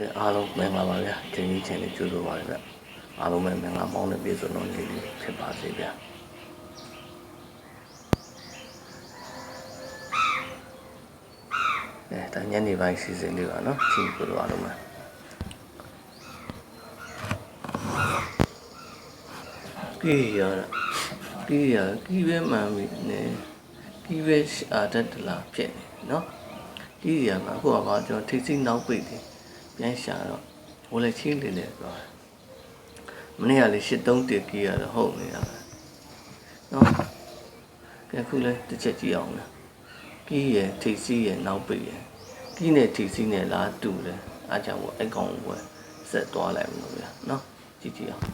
ကဲအားလုံးမင်္ဂလာပါဗျာချိန်ကြီးချိန်လေးကြိုဆိုပါရစေအားလုံးပဲမင်္ဂလာမောင်းတဲ့ပြေဆုံးတော်လေးလေးဖြစ်ပါစေဗျာအဲဒါညနေပိုင်းစီစဉ်လေးပါနော်ချိန်ကြိုလို့အားလုံးပဲကြီးရကြီးရကြီးပဲမှန်ပြီနေကြီးပဲအာတတ်တလားဖြစ်နေနော်ကြီးရမှာအခုကဘာကျွန်တော်ထိတ်စိနောက်ပိတ်တယ် ပြန်ရှာတော့ဟိုလည်းချင်းလေးလေးသွားတယ်မနေ့ကလေ83တက်ကြီးရတော့ဟုတ်နေတာပဲနော်ကဲခုလဲတစ်ချက်ကြည့်အောင်လားကြီးရထိပ်စီးရနောက်ပိတ်ရကြီးနဲ့ထိပ်စီးနဲ့လားတူတယ်အားကြောင့်ဘောအဲ့ကောင်ကိုဆက်သွားလိုက်မလို့ဗျာနော်ကြည့်ကြည့်အောင်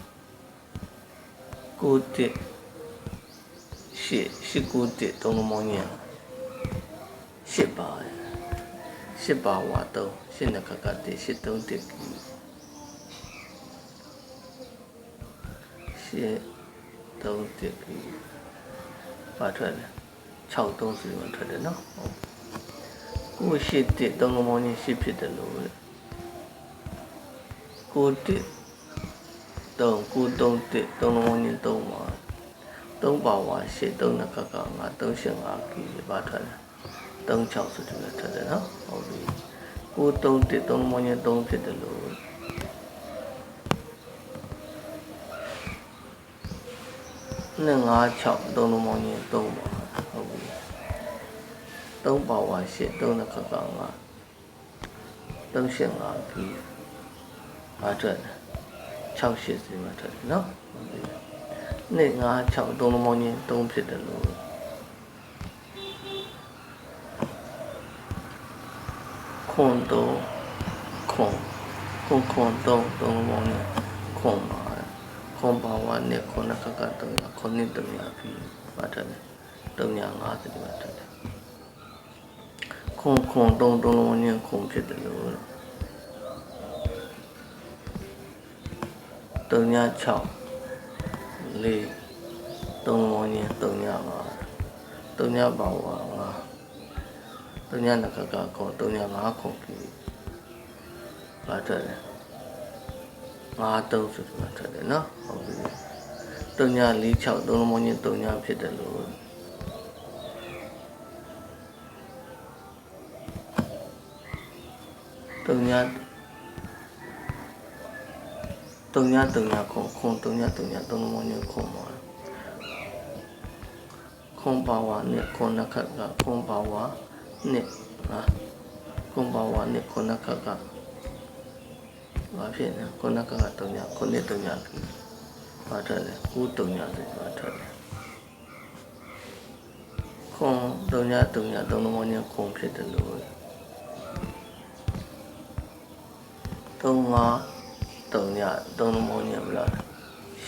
ကိုတက်ရှစ်ရှစ်ကိုတက်တုံးလုံးမောင်းကြီးရှစ်ပါရရှစ်ပါဝါတုံး ရှစ်နခကတိရှစ်သုံးတစ်ကြီးရှစ်သုံးတစ်ကြီးပါထွက်တယ်6သုံးစီမထွက်တယ်နော်ဟုတ်ကိုရှစ်တစ်သုံးလုံးမောင်းကြီးရှစ်ဖြစ်တယ်လို့လေကိုတစ်တုံးကိုသုံးတစ်သုံးလုံးမောင်းကြီးသုံးပါသုံးပါဝါရှစ်သုံးနခကငါသုံးရှစ်ငါကြီးပါထွက်တယ်36ဆိုတဲ့ထက်တယ်နော်ဟုတ်ပြီ ကို3 1 3မွန်ရင်3ဖြစ်တယ်လို့နဲ့5 6 3မွန်ရင်3ပါဟုတ်ပြီ3ပါဝါ8 3နဲ့ခက်က5 3 8 5ပြီးအားထွက်တယ်6 8စီမှာထွက်တယ်နော်ဟုတ်ပြီနဲ့5 6 3မွန်ရင်3ဖြစ်တယ်လို့ ခွန်တော့ခွန်ခွန်ခွန်တော့တော့မောင်းနေခွန်ပါခွန်ပါဝါနဲ့ခွန်နခကတော့ခွန်နဲ့တမယာပြီးပါတယ်တုံညာ50ဒီမှာတက်တယ်ခွန်ခွန်တုံတုံလုံးနဲ့ခွန်ဖြစ်တယ်လို့တုံညာ6လေးတုံလုံးနဲ့တုံညာပါတုံညာပါဝါ5 တုံညာနခကကောတုံညာ5ခုပြီပါထွက်တယ်5တုံးဆိုမှထွက်တယ်နော်ဟုတ်ပြီတုံညာ4 6တုံးလုံးမင်းတုံညာဖြစ်တယ်လို့တုံညာတုံညာတုံညာခုခုတုံညာတုံညာတုံးလုံးမင်းခုမှာခွန်ပါဝါနဲ့ခွန်နခကခွန်ပါဝါ နှစ်ဟာကွန်ပါဝါနှစ်ခုနကကဘာဖြစ်လဲခုနကကတုံညာခုနှစ်တုံညာပြီဘာထွက်လဲကိုတုံညာဆိုဘာထွက်လဲခွန်တုံညာတုံညာတုံလုံးမညာခွန်ဖြစ်တယ်လို့တုံငါတုံညာတုံလုံးမညာမလား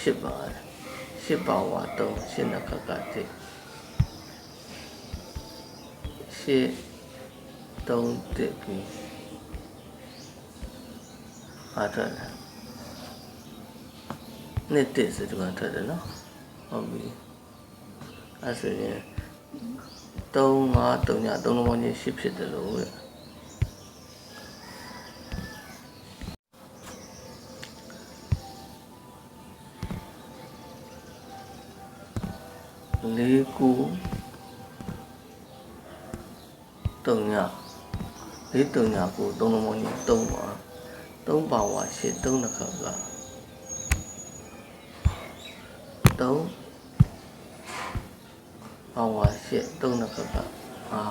ရှစ်ပါရှစ်ပါဝါတုံရှစ်နကကတိ ရှစ်သုံးတစ်ပြီးအားထွက်တယ်နှစ်တစ်စတူကထွက်တယ်နော်ဟုတ်ပြီအဲဆိုရင်3 5 3ည3လုံးပေါင်းချင်း8ဖြစ်တယ်လို့တဲ့လေးကူ တုံညလေးတုံညကိုသုံးလုံးပေါင်းကြီးသုံးပါသုံးပါဝါရှစ်သုံးတစ်ခါကသုံးပါဝါရှစ်သုံးတစ်ခါကအာ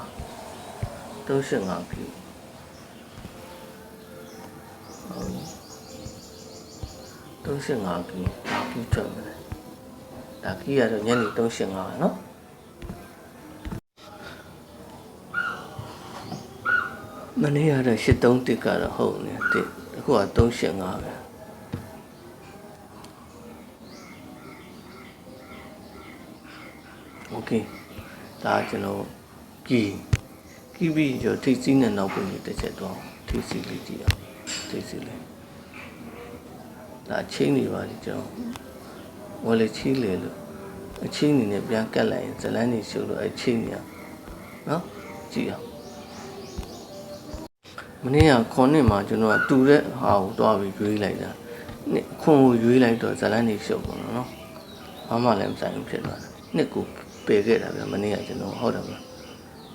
သုံးရှင်းငါပြီဟုတ်သုံးရှင်းငါပြီဒါပြီးထွက်မယ်ဒါကြီးရတော့ညနေသုံးရှင်းငါနော် မနေ့ကတော့83တစ်ကတော့ဟုတ်နေတစ်အခုက385ပဲโอเคဒါကျွန်တော်ကီကီပြီးကျွန်တော်ထိစီးနဲ့နောက်ပုံလေးတစ်ချက်တော့ထိစီးလေးကြည့်အောင်ထိစီးလေးဒါချင်းနေပါလိကျွန်တော်ဝယ်လေချီးလေလို့အချင်းနေနဲ့ပြန်ကတ်လိုက်ရင်ဇလန်းနေရှုပ်လို့အချင်းနေရနော်ကြည့်အောင် မနေ့ကခွန်နှစ်မှာကျွန်တော်ကတူတဲ့ဟာကိုတွားပြီးရွေးလိုက်တာနှစ်ခွန်ကိုရွေးလိုက်တော့ဇလန်းနေရှုပ်ကုန်တော့နော်ဘာမှလည်းမဆိုင်ဘူးဖြစ်သွားတယ်နှစ်ကိုပယ်ခဲ့တာဗျမနေ့ကကျွန်တော်ဟုတ်တယ်ဗျ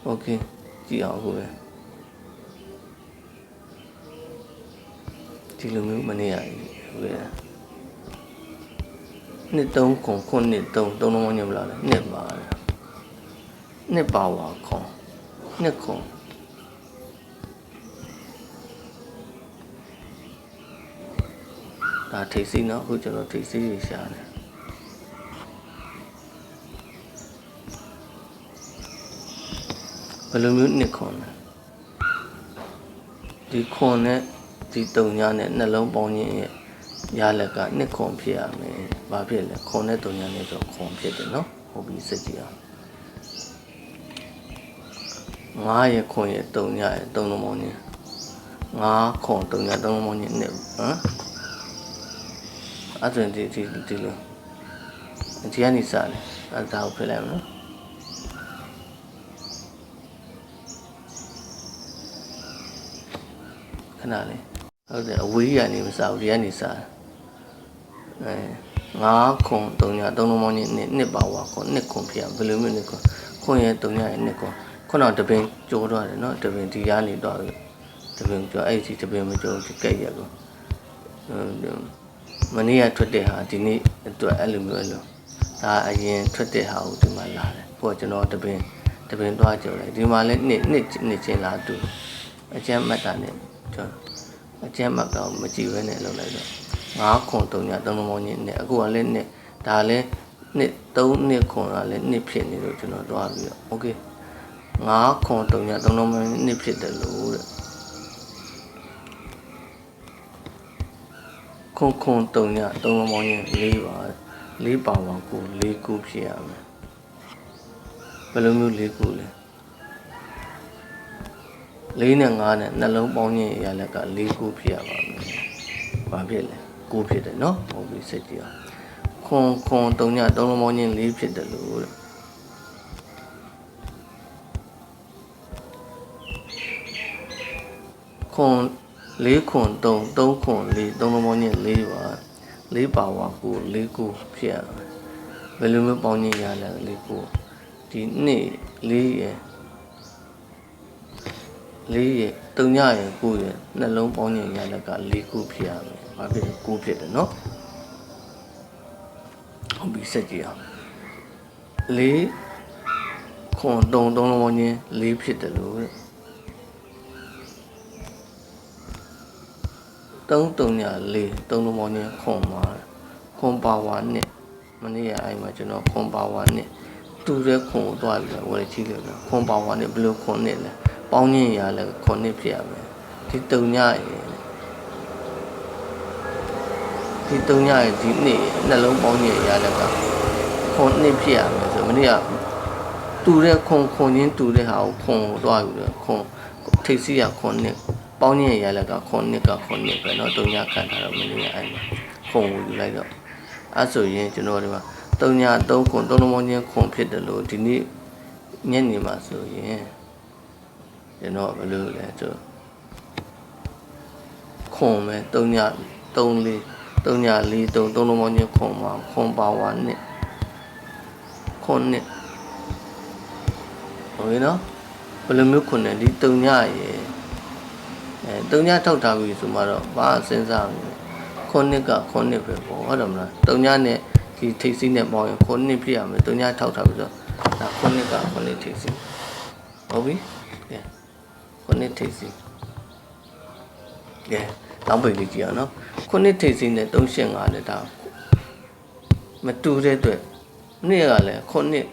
โอเคကြည့်အောင်အခုပဲဒီလိုမျိုးမနေ့ကရွေးတာနှစ်သုံးခွန်ခွန်နှစ်သုံးသုံးလုံးမညမလားနှစ်ပါနှစ်ပါဝါခွန်နှစ်ခွန် ဒါထိတ်စီနော်အခုကျွန်တော်ထိတ်စီတွေရှာတယ်ဘယ်လိုမျိုးနှစ်ခွန်လဲဒီခွန်နဲ့ဒီတုံညာနဲ့နှလုံးပေါင်းခြင်းရဲ့ရလက်ကနှစ်ခွန်ဖြစ်ရမယ်။ဘာဖြစ်လဲခွန်နဲ့တုံညာနဲ့ဆိုခွန်ဖြစ်တယ်နော်။ဟုတ်ပြီစက်ကြည့်အောင်။ငါးရဲ့ခွန်ရဲ့တုံညာရဲ့တုံလုံးပေါင်းခြင်းငါးခွန်တုံညာတုံလုံးပေါင်းခြင်းနှစ်ဟမ် အဲ့ဒါဒီဒီဒီလိုဒီကနေစတယ်အဲ့ဒါကိုဖိလိုက်မနော်ခဏလေးဟုတ်တယ်အဝေးရနေမစားဘူးဒီကနေစတယ်အဲငါးခွန်တုံညာတုံလုံးမောင်းကြီးနှစ်နှစ်ပါဝါခွန်နှစ်ခွန်ဖြစ်ဘယ်လိုမျိုးနှစ်ခွန်ခွန်ရဲ့တုံညာရဲ့နှစ်ခွန်ခုနတပင်ကျိုးသွားတယ်နော်တပင်ဒီကနေတော့တပင်ကျိုးအဲ့ဒီတပင်မကျိုးဒီကဲ့ရက်ကို မနေ့ကထွက်တဲ့ဟာဒီနေ့အတွက်အဲ့လိုမျိုးအဲ့လိုဒါအရင်ထွက်တဲ့ဟာကိုဒီမှာလာတယ်ကိုကကျွန်တော်တပင်တပင်သွားကြတယ်ဒီမှာလည်းနှစ်နှစ်နှစ်ချင်းလာတူအကျမ်းမှတ်တာနဲ့ကျွန်တော်အကျမ်းမှတ်တော့မကြည့်ဘဲနဲ့လုပ်လိုက်တော့ငါးခွန်တုံညာတုံးလုံးပေါင်းကြီးနဲ့အခုကလည်းနှစ်ဒါလည်းနှစ်သုံးနှစ်ခွန်ကလည်းနှစ်ဖြစ်နေလို့ကျွန်တော်သွားပြီးတော့โอเคငါးခွန်တုံညာတုံးလုံးပေါင်းနှစ်ဖြစ်တယ်လို့တဲ့ ခွန်ခွန်တုံညတုံးမောင်းရင်၄ပါ၄ပါပါကို၄ခုဖြစ်ရမယ်ဘယ်လိုမျိုး၄ခုလဲ၄နဲ့၅နဲ့နှလုံးပေါင်းရင်ရလက်က၄ခုဖြစ်ရပါမယ်ဘာဖြစ်လဲကိုဖြစ်တယ်နော်ဟုတ်ပြီစိတ်ကြည့်အောင်ခွန်ခွန်တုံညတုံးမောင်းရင်၄ဖြစ်တယ်လို့တဲ့ခွန် ၄ခွန်3 3ခွန်4 3လုံးပေါင်းချင်း4ပါ4ပါဝါကို4ကိုဖြစ်ရမယ်ဘယ်လိုမျိုးပေါင်းချင်းရလဲ4ကိုဒီနေ့4ရယ်4ရယ်3ညရယ်9ရယ်နှလုံးပေါင်းချင်းရလက်က4ကိုဖြစ်ရမယ်ဘာဖြစ်လဲ9ဖြစ်တယ်နော်ဟုတ်ပြီစက်ကြည့်အောင်4ခွန်3 3လုံးပေါင်းချင်း4ဖြစ်တယ်လို့ တဲ့3 3ည4 3လုံးပေါင်းချင်းခွန်ပါခွန်ပါဝါနဲ့မနေ့ကအဲ့မှာကျွန်တော်ခွန်ပါဝါနဲ့တူတဲ့ခွန်ကိုတွားပြီးတော့ဝယ်ကြည့်ခဲ့တယ်ခွန်ပါဝါနဲ့ဘယ်လိုခွန်နဲ့လဲပေါင်းချင်းရလဲခွန်နဲ့ဖြစ်ရမယ်ဒီ3ညရေဒီ3ညရေဒီနေ့နှလုံးပေါင်းချင်းရလဲကခွန်နဲ့ဖြစ်ရမယ်ဆိုမနေ့ကတူတဲ့ခွန်ခွန်ချင်းတူတဲ့ဟာကိုခွန်ကိုတွားပြီးတော့ခွန်ထိတ်စီရခွန်နဲ့ ပေါင်းချင်းရလက်ကခွန်နှစ်ကခွန်နှစ်ပဲเนาะတုံညာခံထားတော့မင်းရအဲ့မှာခွန်ကိုယူလိုက်တော့အဲ့ဆိုရင်ကျွန်တော်ဒီမှာတုံညာ၃ခွန်သုံးလုံးပေါင်းချင်းခွန်ဖြစ်တယ်လို့ဒီနေ့ညနေမှာဆိုရင်ကျွန်တော်ဘယ်လိုလဲဆိုခွန်ပဲတုံညာ၃လေးတုံညာ၄တုံသုံးလုံးပေါင်းချင်းခွန်မှာခွန်ပါဝါနှစ်ခွန်နှစ်ဟုတ်ပြီနော်ဘယ်လိုမျိုးခွန်လဲဒီတုံညာရေ အဲတုံညထောက်ထားပြီဆိုမှတော့ဘာစဉ်းစားမလဲခုနှစ်ကခုနှစ်ပဲပေါ့ဟုတ်တယ်မလားတုံညနဲ့ဒီထိတ်စီးနဲ့ပေါင်းရင်ခုနှစ်ဖြစ်ရမယ်တုံညထောက်ထားပြီဆိုတော့ဒါခုနှစ်ကခုနှစ်ထိတ်စီးဟုတ်ပြီကဲခုနှစ်ထိတ်စီးကဲနောက်ပိတ်လေးကြည့်အောင်နော်ခုနှစ်ထိတ်စီးနဲ့385နဲ့ဒါမတူတဲ့အတွက်နေ့ကလည်းခုနှစ်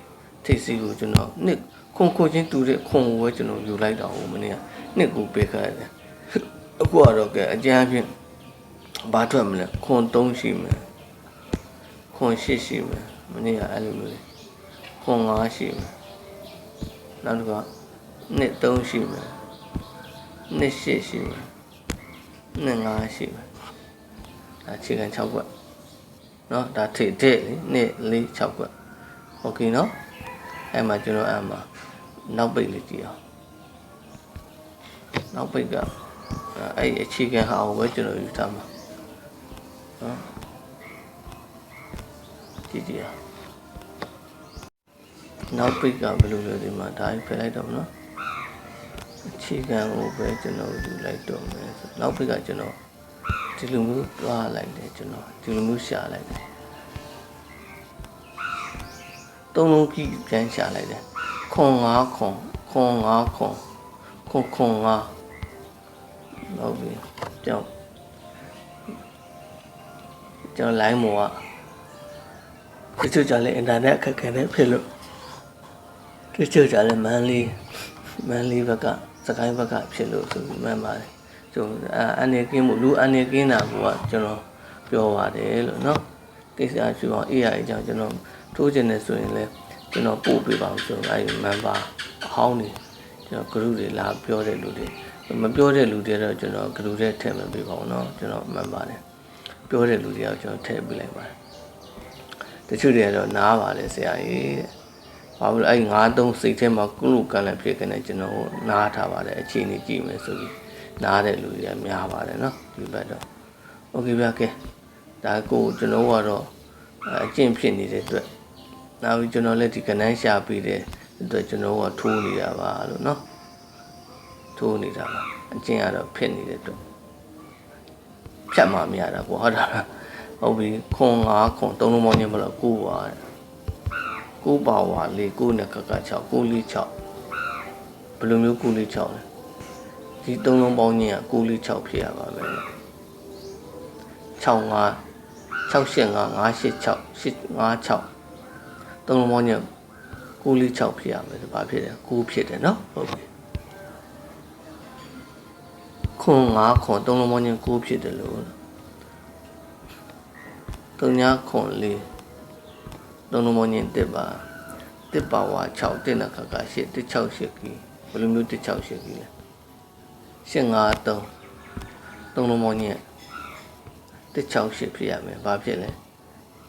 ထိတ်စီးကိုကျွန်တော်နှစ်ခွန်ခွန်ချင်းတူတဲ့ခွန်ကိုပဲကျွန်တော်ယူလိုက်တာဟိုမနေ့ကနှစ်ကိုပေးခဲ့တယ် အခုကတော့ကဲအကြမ်းဖြင့်ဘာထွက်မလဲခွန်3ရှိမယ်ခွန်8ရှိမယ်မနေ့ကအဲ့လိုမျိုးခွန်5ရှိမယ်နောက်တစ်ခါနှစ်3ရှိမယ်နှစ်8ရှိမယ်နှစ်5ရှိမယ်ဒါခြေခံ6ခွက်เนาะဒါထိတဲ့နှစ်4 6ခွက်โอเคเนาะအဲ့မှာကျွန်တော်အဲ့မှာနောက်ပိတ်လေးကြည့်အောင်နောက်ပိတ်က အဲ့ဒီအခြေခံဟာကိုပဲကျွန်တော်ယူထားမှာနော်ကြည့်ကြည့်အောင်နောက်ပိတ်ကဘယ်လိုလဲဒီမှာဒါဖယ်လိုက်တော့မနော်အခြေခံကိုပဲကျွန်တော်ယူလိုက်တော့မယ်ဆိုနောက်ပိတ်ကကျွန်တော်ဒီလိုမျိုးသွားလိုက်တယ်ကျွန်တော်ဒီလိုမျိုးရှာလိုက်တယ်သုံးလုံးကြီးပြန်ရှာလိုက်တယ်ခွန်၅ခွန်ခွန်၅ခွန်ခွန်ခွန်၅ ဟုတ်ပြီကြောက်ကျွန်တော် line မောကတချို့ကြလဲအင်တာနက်အခက်အခဲနဲ့ဖြစ်လို့တချို့ကြလဲမန်လေးမန်လေးဘက်ကစကိုင်းဘက်ကဖြစ်လို့ဆိုပြီးမှန်ပါတယ်ကျွန်တော်အနေကင်းမှုလူအနေကင်းတာကကျွန်တော်ပြောပါတယ်လို့เนาะကိစ္စရှိအောင် AI အကြောင်းကျွန်တော်ထိုးချင်တယ်ဆိုရင်လည်းကျွန်တော်ပို့ပေးပါအောင်ဆိုတော့အဲဒီ member အဟောင်းနေကျွန်တော် group တွေလာပြောတဲ့လူတွေ မပြောတဲ့လူတွေတော့ကျွန်တော် group ထဲထည့်မပေးပါဘူးเนาะကျွန်တော် member တယ်ပြောတဲ့လူတွေကတော့ကျွန်တော်ထည့်ပေးလိုက်ပါတယ်တချို့တွေကတော့နားပါတယ်ဆရာကြီးတဲ့ဘာလို့လဲအဲ့93စိတ်ထဲမှာကုလူကန်လည်းဖြစ်ကနေကျွန်တော်နားထားပါတယ်အခြေအနေကြည့်မယ်ဆိုပြီးနားတဲ့လူတွေကများပါတယ်เนาะဒီဘက်တော့โอเคဗျာကဲဒါကိုကျွန်တော်ကတော့အကျင့်ဖြစ်နေတဲ့အတွက်နောက်ပြီးကျွန်တော်လည်းဒီကနန်းရှာပြီးတဲ့အတွက်ကျွန်တော်ကထိုးနေတာပါလို့เนาะ ထိုးနေတာပါအကျင့်ကတော့ဖြစ်နေတဲ့အတွက်ဖြတ်မှမရတာပေါ့ဟုတ်တာလားဟုတ်ပြီခွန်5ခွန်သုံးလုံးပေါင်းချင်းဘယ်လို9ပါတဲ့9ပါဝါလေး9နဲ့ကက6 9လေး6ဘယ်လိုမျိုး9လေး6လဲဒီသုံးလုံးပေါင်းချင်းက9လေး6ဖြစ်ရပါမယ်6 5 6 8 5 5 8 6 8 5 6သုံးလုံးပေါင်းချင်း9လေး6ဖြစ်ရမယ်ဒါဘာဖြစ်လဲ9ဖြစ်တယ်နော်ဟုတ်ပြီ ခွန်5ခွန်သုံးလုံးပေါင်းချင်း9ဖြစ်တယ်လို့သုံးညာခွန်လေးသုံးလုံးပေါင်းချင်းတစ်ပါတစ်ပါဝါ6တစ်နခက8တစ်6 8ကီဘယ်လိုမျိုးတစ်6 8ကီလဲ8 5 3သုံးလုံးပေါင်းချင်းတစ်6 8ဖြစ်ရမယ်ဘာဖြစ်လဲ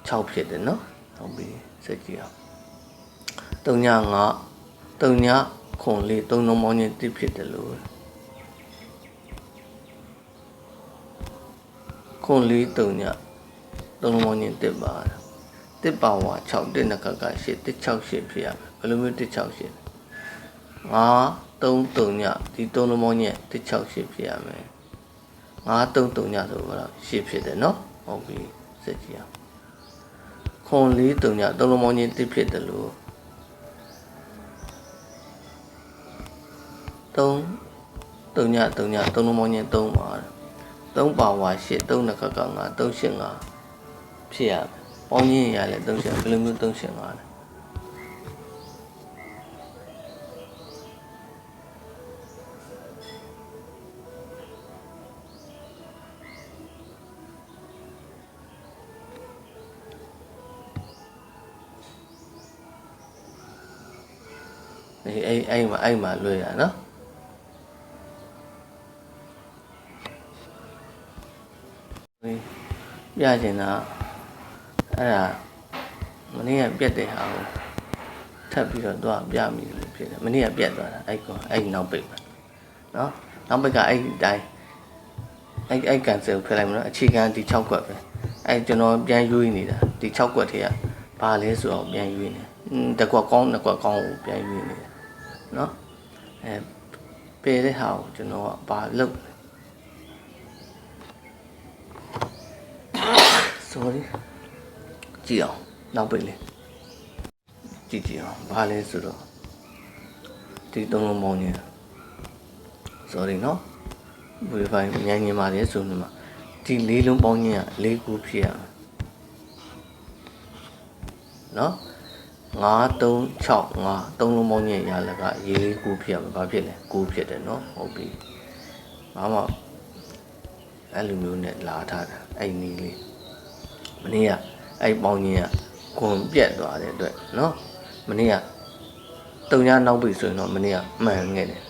6ဖြစ်တယ်နော်ဟုတ်ပြီစက်ကြည့်အောင်သုံးညာ5သုံးညာခွန်လေးသုံးလုံးပေါင်းချင်းတစ်ဖြစ်တယ်လို့ ခွန်လေးသုံးညာသုံးလုံးပေါင်းချင်းတစ်ပါတစ်ပါဝါ6တစ်နခက8တစ်6 8ဖြစ်ရမယ်ဘယ်လိုမျိုးတစ်6 8လဲ5 3 3ညဒီသုံးလုံးပေါင်းချင်းတစ်6 8ဖြစ်ရမယ်5 3 3ညဆိုတော့8ဖြစ်တယ်နော်ဟုတ်ပြီစက်ကြည့်အောင်ခွန်လေး3ညသုံးလုံးပေါင်းချင်းတစ်ဖြစ်တယ်လို့3 3ည3ညသုံးလုံးပေါင်းချင်း3ပါ 3ပါဝါ8 3နခက5 3 8 5ဖြစ်ရမယ်။ပေါင်းချင်းရလဲ3ရှင်ဘယ်လိုမျိုး3ရှင်ပါလဲ။အေးအဲ့အဲ့မှာအဲ့မှာလွှဲရနော်။ ပြချင်တာအဲ့ဒါမနေ့ကပြက်တဲ့ဟာကိုထပ်ပြီးတော့သွားပြမိလို့ဖြစ်တယ်မနေ့ကပြက်သွားတာအဲ့ကောအဲ့နောက်ပိတ်မှာနော်နောက်ပိတ်ကအဲ့ဒီတိုင်းအဲ့အဲ့ကန်ဆယ်ကိုဖယ်လိုက်မလို့အခြေခံဒီ6ကွက်ပဲအဲ့ကျွန်တော်ပြန်ရွေးနေတာဒီ6ကွက်ထဲကဘာလဲဆိုတော့ပြန်ရွေးနေတကွက်ကောင်းတကွက်ကောင်းကိုပြန်ရွေးနေတယ်နော်အဲပယ်တဲ့ဟာကိုကျွန်တော်ကဘာလုပ် sorry ကြည့်အောင်နောက်ပိတ်လေကြည့်ကြည့်အောင်ဘာလဲဆိုတော့ဒီသုံးလုံးပေါင်းနေ sorry နော် verify ညံ့ညင်ပါတယ်ဆိုနေမှာဒီလေးလုံးပေါင်းခြင်းကလေးခုဖြစ်ရမယ်နော်9 3 6 5သုံးလုံးပေါင်းခြင်းရလကရေးလေးခုဖြစ်ရမယ်ဘာဖြစ်လဲ9ဖြစ်တယ်နော်ဟုတ်ပြီဘာမှအဲ့လိုမျိုးနဲ့လာထားတာအဲ့နည်းလေး မနေ့ကအဲ့ပေါင်းခြင်းကခွန်ပြက်သွားတဲ့အတွက်နော်မနေ့ကတုံညာနောက်ပြီဆိုရင်တော့မနေ့ကမှန်ခဲ့တယ်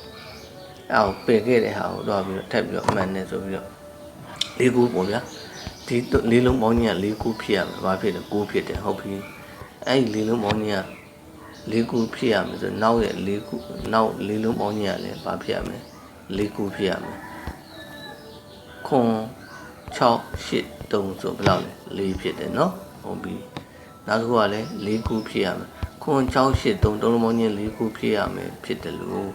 အဲ့အောင်ပယ်ခဲ့တဲ့ဟာကိုတော့ပြီးတော့ထပ်ပြီးတော့မှန်တယ်ဆိုပြီးတော့လေးခုပေါ့ဗျာဒီလေးလုံးပေါင်းခြင်းကလေးခုဖြစ်ရမယ်ဘာဖြစ်လဲကိုးဖြစ်တယ်ဟုတ်ပြီအဲ့ဒီလေးလုံးပေါင်းခြင်းကလေးခုဖြစ်ရမယ်ဆိုနောက်ရဲ့လေးခုနောက်လေးလုံးပေါင်းခြင်းကလည်းဘာဖြစ်ရမလဲလေးခုဖြစ်ရမယ်ခွန် 6 8 3ဆိုဘယ်လောက်လဲ4ဖြစ်တယ်နော်ဟုတ်ပြီနောက်တစ်ခုကလည်း4ခုဖြစ်ရမယ်ခွန်6 8 3တုံးလုံးပေါင်းချင်း4ခုဖြစ်ရမယ်ဖြစ်တယ်လို့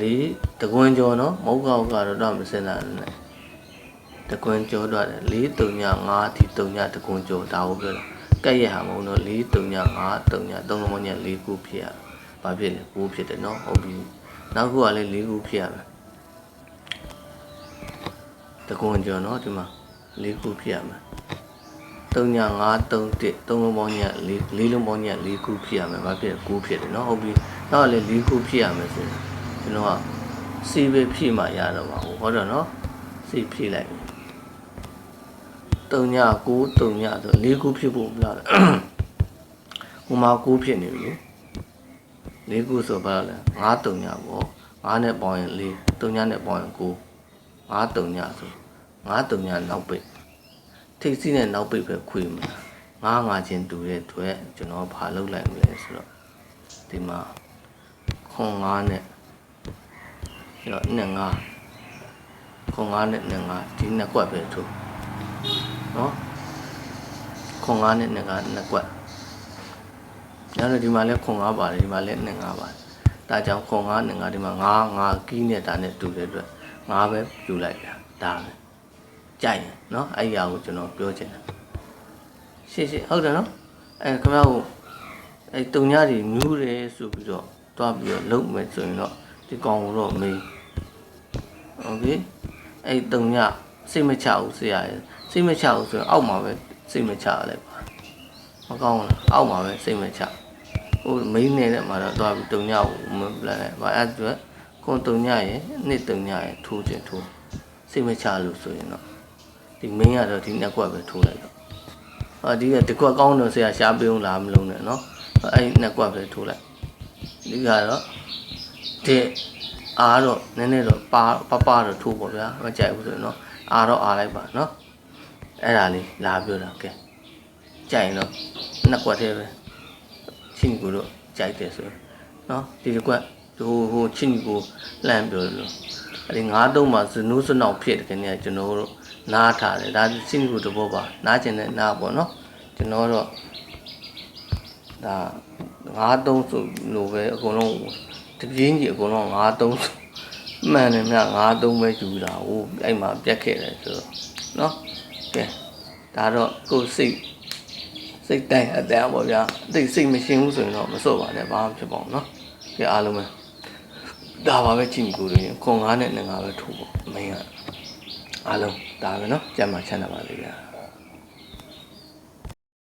လေးတကွန်းကျော်နော်မဟုတ်ကောက်ကတော့တော့မစင်တာနဲ့တကွန်းကျော်တော့တယ်4 3ည5ဒီ3ညတကွန်းကျော်ဒါဟုတ်ပြောတာကက်ရဟာမဟုတ်တော့4 3ည5 3ည3လုံးပေါင်းချင်း4ခုဖြစ်ရဘာဖြစ်လဲ9ဖြစ်တယ်နော်ဟုတ်ပြီနောက်ခုကလည်း4ခုဖြစ်ရမယ် တကွန်းကျော်နော်ဒီမှာ4ခုဖြစ်ရမယ်3ည5 3 1 3လုံးပေါင်းည4 4လုံးပေါင်းည4ခုဖြစ်ရမယ်ဘာဖြစ်လဲ9ဖြစ်တယ်နော်ဟုတ်ပြီနောက်လည်း4ခုဖြစ်ရမယ်ဆိုရင်ကျွန်တော်ကစီပဲဖြည့်မှရတော့မှာဟုတ်တော့နော်စီဖြည့်လိုက်ပြီ3ည9 3ညဆို4ခုဖြစ်ဖို့မလားဟိုမှာ9ဖြစ်နေပြီလေ4ခုဆိုဘာလဲ9 3ညပေါ့9နဲ့ပေါင်းရင်4 3ညနဲ့ပေါင်းရင်9 9 3ညဆို 9 3ညနောက်ပိတ်ထိတ်စီးနဲ့နောက်ပိတ်ပဲခွေမလားငါးငါချင်းတူတဲ့အတွက်ကျွန်တော်ဘာလုပ်လိုက်မလဲဆိုတော့ဒီမှာခွန်9နဲ့ပြီးတော့နှစ်9ခွန်9နဲ့နှစ်9ဒီနှစ်ကွက်ပဲထိုးနော်ခွန်9နဲ့နှစ်9နှစ်ကွက်ညတော့ဒီမှာလဲခွန်9ပါတယ်ဒီမှာလဲနှစ်9ပါတယ်ဒါကြောင့်ခွန်9နှစ်9ဒီမှာ9 9ကီးနဲ့ဒါနဲ့တူတဲ့အတွက်9ပဲယူလိုက်တာဒါပဲ ကြိုက်ရင်เนาะအဲ့ဒီအရာကိုကျွန်တော်ပြောချင်တယ်ရှေ့ရှေ့ဟုတ်တယ်နော်အဲခင်ဗျားကိုအဲတုံညတွေနူးတယ်ဆိုပြီးတော့တွားပြီးတော့လုံမယ်ဆိုရင်တော့ဒီကောင်ကိုတော့မေးโอเคအဲတုံညစိတ်မချဘူးဆရာရဲ့စိတ်မချဘူးဆိုရင်အောက်မှာပဲစိတ်မချရလိုက်ပါမကောင်းဘူးလားအောက်မှာပဲစိတ်မချဟိုမိန်းနေတဲ့မှာတော့တွားပြီးတုံညကိုမပလန်နဲ့ဗာအဲ့အတွက်ခွန်တုံညရဲ့နှစ်တုံညရဲ့ထိုးခြင်းထိုးစိတ်မချလို့ဆိုရင်တော့ ဒီမင်းကတော့ဒီနှစ်ကွက်ပဲထိုးလိုက်တော့ဟာဒီကတစ်ကွက်ကောင်းတော့ဆရာရှားပြုံးလာမလုံးနဲ့နော်အဲ့ဒီနှစ်ကွက်ပဲထိုးလိုက်ဒီကတော့တဲ့အားတော့နည်းနည်းတော့ပါပပတော့ထိုးပေါ့ဗျာမကြိုက်ဘူးဆိုရင်တော့အားတော့အားလိုက်ပါနော်အဲ့ဒါလေးလာပြောတာကဲကြိုက်ရင်တော့နှစ်ကွက်သေးပဲချင်းကူတော့ကြိုက်တယ်ဆိုရင်နော်ဒီတစ်ကွက်ဟိုဟိုချင်းကူလှမ်းပြောလို့ အဲ့ဒီငါးတုံးမှာစနူးစနောက်ဖြစ်တယ်ခင်ဗျာကျွန်တော်တို့နားထားတယ်ဒါချင်းကူတဘောပါနားကျင်တဲ့နားပေါ့နော်ကျွန်တော်တော့ဒါငါးတုံးဆိုလို့ပဲအကုန်လုံးတပြင်းကြီးအကုန်လုံးငါးတုံးဆိုမှန်တယ်မြငါးတုံးပဲယူတာဟိုအဲ့မှာပြက်ခဲ့တယ်ဆိုတော့နော်ကဲဒါတော့ကိုယ်စိတ်စိတ်တိုင်းအတဲ့အပေါ့ဗျာအသိစိတ်မရှင်းဘူးဆိုရင်တော့မစိုးပါနဲ့ဘာမှဖြစ်ပါဘူးနော်ကဲအားလုံးပဲ ဒါပါပဲချင်းကိုရင်းခွန်ငါးနဲ့ငါးပဲထိုးပေါ့မင်းကအားလုံးဒါပဲနော်ကြမ်းမှချမ်းသာပါလေဗျာ